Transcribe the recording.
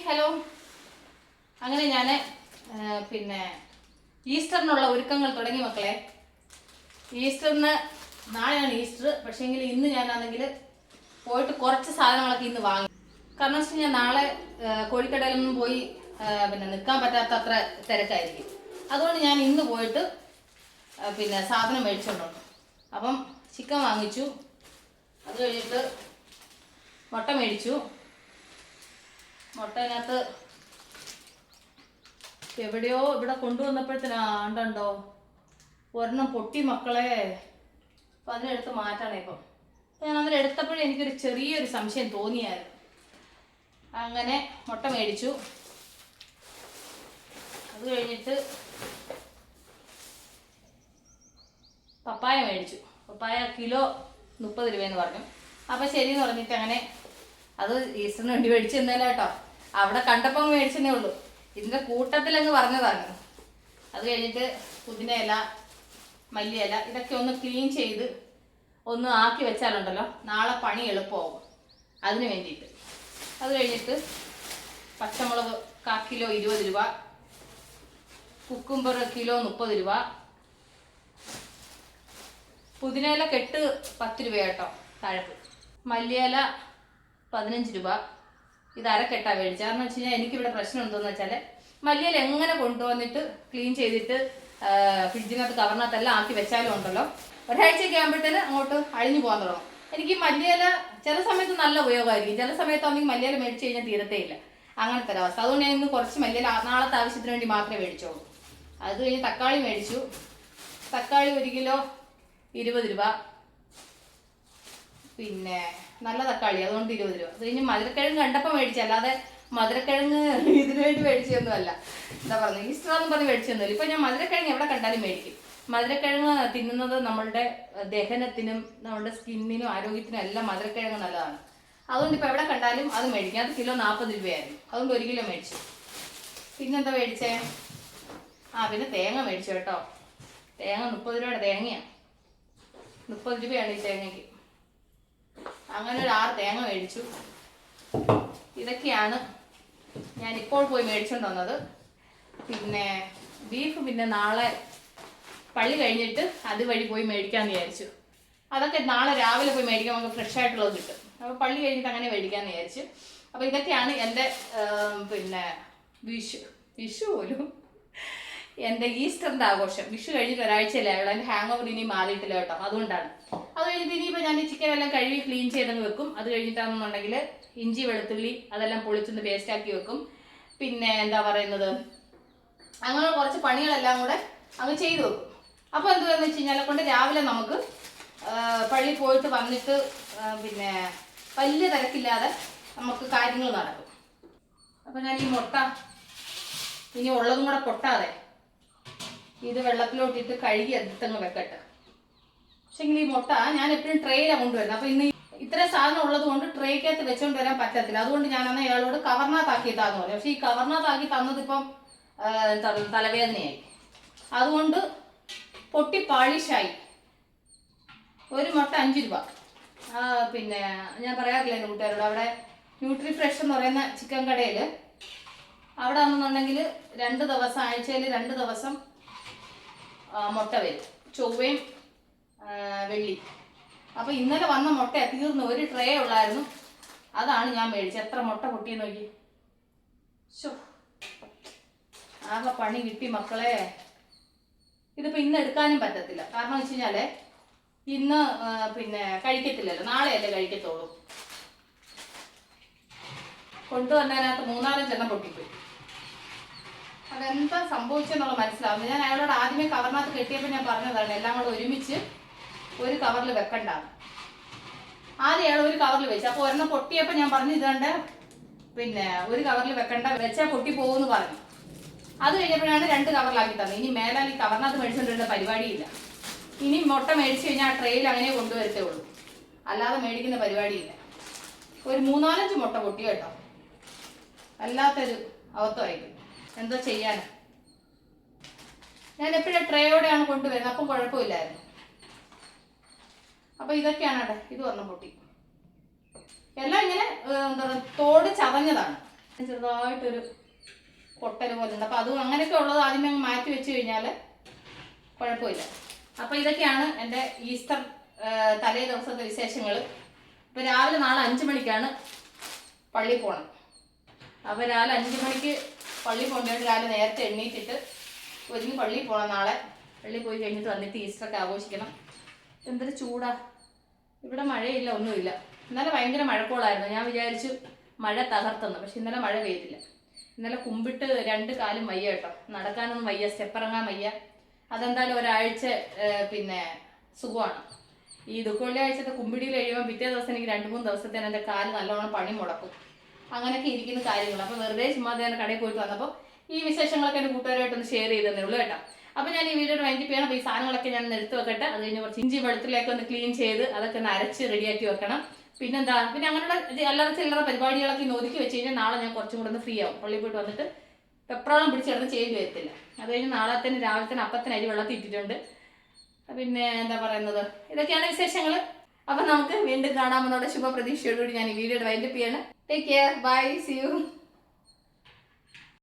Hello. അങ്ങനെ ഞാൻ പിന്നെ ഈസ്റ്ററിനുള്ള ഒരുക്കങ്ങൾ തുടങ്ങി മക്കളെ. ഈസ്റ്ററിന് നാളെയാണ് ഈസ്റ്റർ പക്ഷേങ്കിൽ ഇന്ന് ഞാനാണെങ്കിൽ പോയിട്ട് കുറച്ച് സാധനങ്ങളൊക്കെ ഇന്ന് വാങ്ങി. കാരണം വെച്ച് കഴിഞ്ഞാൽ നാളെ കോഴിക്കടയിലൊന്നും പോയി പിന്നെ നിൽക്കാൻ പറ്റാത്ത അത്ര തിരക്കായിരിക്കും. അതുകൊണ്ട് ഞാൻ ഇന്ന് പോയിട്ട് പിന്നെ സാധനം മേടിച്ചോണ്ടുണ്ട് അപ്പം ചിക്കൻ വാങ്ങിച്ചു. അത് കഴിഞ്ഞിട്ട് മുട്ട മേടിച്ചു. മുട്ടതിനകത്ത് എവിടെയോ ഇവിടെ കൊണ്ടുവന്നപ്പോഴത്തേനാ ആണ്ടുണ്ടോ ഒരെണ്ണം പൊട്ടി മക്കളെ. അപ്പം അതിനെടുത്ത് മാറ്റണേ ഇപ്പം. ഞാൻ അന്നേരം എടുത്തപ്പോഴേ എനിക്കൊരു ചെറിയൊരു സംശയം തോന്നിയായിരുന്നു. അങ്ങനെ മുട്ട മേടിച്ചു. അത് കഴിഞ്ഞിട്ട് പപ്പായ മേടിച്ചു. പപ്പായ കിലോ മുപ്പത് രൂപയെന്ന് പറഞ്ഞു. അപ്പം ശരിയെന്ന് പറഞ്ഞിട്ട് അങ്ങനെ അത് ഈസ്റ്ററിന് വേണ്ടി മേടിച്ചു തന്നേല കേട്ടോ. അവിടെ കണ്ടപ്പോൾ മേടിച്ചതേ ഉള്ളൂ. കൂട്ടത്തിൽ അങ്ങ് പറഞ്ഞതാണ്. അത് കഴിഞ്ഞിട്ട് പുതിന ഇല മല്ലിയില ഇതൊക്കെ ഒന്ന് ക്ലീൻ ചെയ്ത് ഒന്ന് ആക്കി വെച്ചാലുണ്ടല്ലോ. നാളെ പണി എളുപ്പമാവും അതിന് വേണ്ടിയിട്ട്. അത് കഴിഞ്ഞിട്ട് പച്ചമുളക് കാ കിലോ ഇരുപത് രൂപ കുക്കുംബർ കിലോ മുപ്പത് രൂപ. പുതിനയില കെട്ട് പത്ത് രൂപ കേട്ടോ താഴത്ത് മല്ലിയില പതിനഞ്ച് രൂപ. ഇത് അരക്കെട്ടാ മേടിച്ചത്. കാരണം വെച്ച് കഴിഞ്ഞാൽ എനിക്കിവിടെ പ്രശ്നം എന്തോന്ന് വെച്ചാൽ മല്ലിയില എങ്ങനെ കൊണ്ടുവന്നിട്ട് ക്ലീൻ ചെയ്തിട്ട് ഫ്രിഡ്ജിനകത്ത് കവറിനകത്തെല്ലാം ആക്കി വെച്ചാലും ഉണ്ടല്ലോ. ഒരാഴ്ചയൊക്കെ ആകുമ്പോഴത്തേന് അങ്ങോട്ട് അഴിഞ്ഞു പോകാൻ തുടങ്ങും. എനിക്ക് മല്ലിയില ചില സമയത്ത് നല്ല ഉപയോഗമായിരിക്കും. ചില സമയത്താണെങ്കിൽ മല്ലിയില മേടിച്ചു കഴിഞ്ഞാൽ തീരത്തേ ഇല്ല അങ്ങനത്തെ ഒരവസ്ഥ. അതുകൊണ്ട് ഞാൻ ഇന്ന് കുറച്ച് മല്ലിയില നാളത്തെ ആവശ്യത്തിന് വേണ്ടി മാത്രമേ മേടിച്ചോളൂ. അത് കഴിഞ്ഞ് തക്കാളി മേടിച്ചു. തക്കാളി ഒരു കിലോ ഇരുപത് രൂപ. പിന്നെ നല്ല തക്കാളി അതുകൊണ്ട് ഇരുപത് രൂപ. അത് കഴിഞ്ഞ് മധുരക്കിഴങ്ങ് കണ്ടപ്പോൾ മേടിച്ചു അല്ലാതെ മധുരക്കിഴങ്ങ് ഇതിനു വേണ്ടി മേടിച്ചൊന്നുമല്ല. എന്താ പറയുക ഈസ്റ്റർ എന്ന് പറഞ്ഞ് മേടിച്ചൊന്നുമില്ല. ഇപ്പൊ ഞാൻ മധുരക്കിഴങ്ങ് എവിടെ കണ്ടാലും മേടിക്കും. മധുരക്കിഴങ്ങ് തിന്നുന്നത് നമ്മളുടെ ദഹനത്തിനും നമ്മുടെ സ്കിന്നിനും ആരോഗ്യത്തിനും എല്ലാം മധുരക്കിഴങ്ങ് നല്ലതാണ്. അതുകൊണ്ട് ഇപ്പൊ എവിടെ കണ്ടാലും അത് മേടിക്കും. അത് കിലോ നാൽപ്പത് രൂപയായിരുന്നു. അതുകൊണ്ട് ഒരു കിലോ മേടിച്ചു. പിന്നെന്താ മേടിച്ചേ? ആ പിന്നെ തേങ്ങ മേടിച്ചു കേട്ടോ. തേങ്ങ മുപ്പത് രൂപയുടെ തേങ്ങയാണ്. മുപ്പത് രൂപയാണ് ഈ തേങ്ങയ്ക്ക്. അങ്ങനെ ഒരു ആറ് തേങ്ങ മേടിച്ചു. ഇതൊക്കെയാണ് ഞാൻ ഇപ്പോൾ പോയി മേടിച്ചുകൊണ്ട് വന്നത്. പിന്നെ ബീഫ് പിന്നെ നാളെ പള്ളി കഴിഞ്ഞിട്ട് അതുവഴി പോയി മേടിക്കാമെന്ന് വിചാരിച്ചു. അതൊക്കെ നാളെ രാവിലെ പോയി മേടിക്കാൻ നമുക്ക് ഫ്രഷ് ആയിട്ടുള്ളത് കിട്ടും. അപ്പോൾ പള്ളി കഴിഞ്ഞിട്ട് അങ്ങനെ മേടിക്കാമെന്ന് വിചാരിച്ചു. അപ്പോൾ ഇതൊക്കെയാണ് എന്റെ പിന്നെ വിഷു വിഷു പോലും. എന്റെ ഈസ്റ്ററിന്റെ ആഘോഷം. വിഷു കഴിഞ്ഞിട്ട് ഒരാഴ്ചയല്ലേ ആയുള്ളൂ. എന്റെ ഹാങ് ഓവർ ഇനി മാറിയിട്ടില്ല കേട്ടോ. അതുകൊണ്ടാണ്. അത് കഴിഞ്ഞിട്ട് ഇനിയിപ്പോൾ ഞാൻ ചിക്കൻ എല്ലാം കഴുകി ക്ലീൻ ചെയ്തങ്ങ് വെക്കും. അത് കഴിഞ്ഞിട്ടാണെന്നുണ്ടെങ്കിൽ ഇഞ്ചി വെളുത്തുള്ളി അതെല്ലാം പൊളിച്ചൊന്ന് പേസ്റ്റ് ആക്കി വെക്കും. പിന്നെ എന്താ പറയുന്നത്? അങ്ങനെ കുറച്ച് പണികളെല്ലാം കൂടെ അങ്ങ് ചെയ്തു വെക്കും. അപ്പോൾ എന്തുവാന്ന് വെച്ച് കഴിഞ്ഞാൽ കൊണ്ട് രാവിലെ നമുക്ക് പള്ളി പോയിട്ട് വന്നിട്ട് പിന്നെ വലിയ തിരക്കില്ലാതെ നമുക്ക് കാര്യങ്ങൾ നടക്കും. അപ്പോൾ ഞാൻ ഈ മുട്ട ഇനി ഉള്ളതും കൂടെ പൊട്ടാതെ ഇത് വെള്ളത്തിലോട്ടിട്ട് കഴുകി എടുത്തങ്ങ് വെക്കട്ടെ. പക്ഷെങ്കിൽ ഈ മുട്ട ഞാൻ എപ്പോഴും ട്രേയിലാണ് കൊണ്ടുവരുന്നത് അപ്പോൾ ഇന്ന് ഇത്രയും സാധനം ഉള്ളത് കൊണ്ട് ട്രേക്കകത്ത് വെച്ചുകൊണ്ട് വരാൻ പറ്റത്തില്ല. അതുകൊണ്ട് ഞാൻ അന്ന് ഇയാളോട് കവർണാത്താക്കി താന്ന് പറഞ്ഞു. പക്ഷേ ഈ കവർണാത്താക്കി തന്നതിപ്പം തലവേദനയായി. അതുകൊണ്ട് പൊട്ടി പാളിഷായി ഒരു മുട്ട അഞ്ച് രൂപ. പിന്നെ ഞാൻ പറയാറില്ല എന്റെ കൂട്ടുകാരോട് അവിടെ ന്യൂട്രി ഫ്രഷ് എന്ന് പറയുന്ന ചിക്കൻ കടയിൽ അവിടെ ആണെന്നുണ്ടെങ്കിൽ രണ്ട് ദിവസം ആഴ്ചയിൽ രണ്ട് ദിവസം മുട്ട വരും. ചൊവ്വയും വെള്ളി. അപ്പോൾ ഇന്നലെ വന്ന മുട്ട തീർന്നു ഒരു ട്രേ ഉള്ളായിരുന്നു. അതാണ് ഞാൻ മേടിച്ചത്. എത്ര മുട്ട പൊട്ടിയെ നോക്കി. ശോ ആകെ പണി കിട്ടി മക്കളെ. ഇതിപ്പോൾ ഇന്ന് എടുക്കാനും പറ്റത്തില്ല. കാരണം വെച്ച് കഴിഞ്ഞാൽ ഇന്ന് പിന്നെ കഴിക്കത്തില്ലല്ലോ. നാളെയല്ലേ കഴിക്കത്തുള്ളൂ. കൊണ്ടുവന്നതിനകത്ത് ചെന്ന പൊട്ടിപ്പോയി. അതെന്താ സംഭവിച്ചെന്നുള്ള മനസ്സിലാവുന്നു ഞാൻ അയാളോട് ആദ്യമേ കവറിനകത്ത് കെട്ടിയപ്പോൾ ഞാൻ പറഞ്ഞതാണ് എല്ലാം കൂടെ ഒരുമിച്ച് ഒരു കവറിൽ വെക്കണ്ട. ആദ്യം അയാൾ ഒരു കവറിൽ വെച്ചു. അപ്പോൾ ഒരെണ്ണം പൊട്ടിയപ്പോൾ ഞാൻ പറഞ്ഞു ഇതാണ്ട്. പിന്നെ ഒരു കവറിൽ വെക്കണ്ട വെച്ചാൽ പൊട്ടി പോകുമെന്ന് പറഞ്ഞു. അത് കഴിഞ്ഞപ്പോഴാണ് രണ്ട് കവറിലാക്കി തന്നത്. ഇനി മേലാൽ ഈ കവറിനകത്ത് മേടിച്ചുകൊണ്ടിരുന്ന പരിപാടിയില്ല. ഇനി മുട്ട മേടിച്ചു കഴിഞ്ഞാൽ ആ ട്രെയിൽ അങ്ങനെ കൊണ്ടുവരത്തേ ഉള്ളൂ. അല്ലാതെ മേടിക്കുന്ന പരിപാടിയില്ല. ഒരു മൂന്നാലഞ്ച് മുട്ട പൊട്ടി കേട്ടോ? അല്ലാത്തൊരു അവത്വമായിരിക്കും എന്തോ ചെയ്യാനാ? ഞാൻ എപ്പോഴും ട്രേയോടെയാണ് കൊണ്ടുവരുന്നത്. അപ്പം കുഴപ്പമില്ലായിരുന്നു. അപ്പൊ ഇതൊക്കെയാണ് അവിടെ ഇത് ഒരെണ്ണം പൊട്ടി. എല്ലാം ഇങ്ങനെ എന്താ പറയുക തോട് ചതഞ്ഞതാണ്. ചെറുതായിട്ടൊരു പൊട്ടൽ പോലെ ഉണ്ട്. അപ്പോൾ അതും അങ്ങനെയൊക്കെ ഉള്ളത് ആദ്യമേ മാറ്റി വെച്ച് കഴിഞ്ഞാൽ കുഴപ്പമില്ല. അപ്പോൾ ഇതൊക്കെയാണ് എന്റെ ഈസ്റ്റർ തലേ ദിവസത്തെ വിശേഷങ്ങൾ ഇപ്പോൾ രാവിലെ നാളെ അഞ്ച് മണിക്കാണ് പള്ളി പോകണം അപ്പോൾ രാവിലെ അഞ്ച് മണിക്ക് പള്ളി പോകേണ്ടത് രാവിലെ നേരത്തെ എണ്ണീറ്റിട്ട് ഒരുങ്ങി പള്ളി പോണം നാളെ. പള്ളി പോയി കഴിഞ്ഞിട്ട് വന്നിട്ട് ഈസ്റ്ററൊക്കെ ആഘോഷിക്കണം. എന്തൊരു ചൂടാ. ഇവിടെ മഴയില്ല ഒന്നുമില്ല. ഇന്നലെ ഭയങ്കര മഴക്കോളായിരുന്നു. ഞാൻ വിചാരിച്ചു മഴ തകർത്തെന്ന് പക്ഷെ ഇന്നലെ മഴ പെയ്തില്ല. ഇന്നലെ കുമ്പിട്ട് രണ്ട് കാലും വയ്യ കേട്ടോ. നടക്കാനൊന്നും വയ്യ സ്റ്റെപ്പിറങ്ങാൻ വയ്യ. അതെന്തായാലും ഒരാഴ്ച പിന്നെ സുഖമാണ്. ഈ ദുഃഖവെള്ളിയാഴ്ചത്തെ കുമ്പിടിയിൽ കഴിയുമ്പോൾ പിറ്റേ ദിവസം എനിക്ക് രണ്ട് മൂന്ന് ദിവസത്തേന് എന്റെ കാൽ നല്ലോണം പണി മുടക്കും. അങ്ങനെയൊക്കെ ഇരിക്കുന്ന കാര്യങ്ങൾ. അപ്പോൾ വെറുതെ ചുമ്മാതെ ഞാൻ കടയിൽ പോയിട്ട് വന്നപ്പോൾ ഈ വിശേഷങ്ങളൊക്കെ എന്റെ കൂട്ടുകാരായിട്ടൊന്ന് ഷെയർ ചെയ്തതേ ഉള്ളൂ കേട്ടോ. അപ്പോൾ ഞാൻ ഈ വീഡിയോ വൈൻഡപ്പ് ചെയ്യണം. അപ്പോൾ ഈ സാധനങ്ങളൊക്കെ ഞാൻ എടുത്ത് വെക്കട്ടെ. അത് കഴിഞ്ഞ് കുറച്ച് ഇഞ്ചി വെളുത്തിലേക്ക് ഒന്ന് ക്ലീൻ ചെയ്ത് അതൊക്കെ ഒന്ന് അരച്ച് റെഡിയാക്കി വെക്കണം. പിന്നെന്താ? പിന്നെ അങ്ങനെയുള്ള എല്ലാവരും ചില്ലറ പരിപാടികളൊക്കെ ഒതുക്കി വെച്ച് കഴിഞ്ഞാൽ നാളെ ഞാൻ കുറച്ചും കൂടെ ഒന്ന് ഫ്രീ ആവും. പള്ളി പോയിട്ട് വന്നിട്ട് പെപ്രോളം പിടിച്ചെടുത്ത് ചെയ്ത് വരത്തില്ല അത് കഴിഞ്ഞ് നാളെ തന്നെ രാവിലെ തന്നെ അപ്പത്തിന് അരി വെള്ളത്തിൽ ഇട്ടിട്ടുണ്ട്. പിന്നെ എന്താ പറയുന്നത്? ഇതൊക്കെയാണ് വിശേഷങ്ങൾ അപ്പം നമുക്ക് വീണ്ടും കാണാമെന്നുള്ള ശുഭപ്രതീക്ഷയോടുകൂടി ഞാൻ ഈ വീഡിയോ വൈൻഡപ്പ് ചെയ്യാണ്. Take care bye see you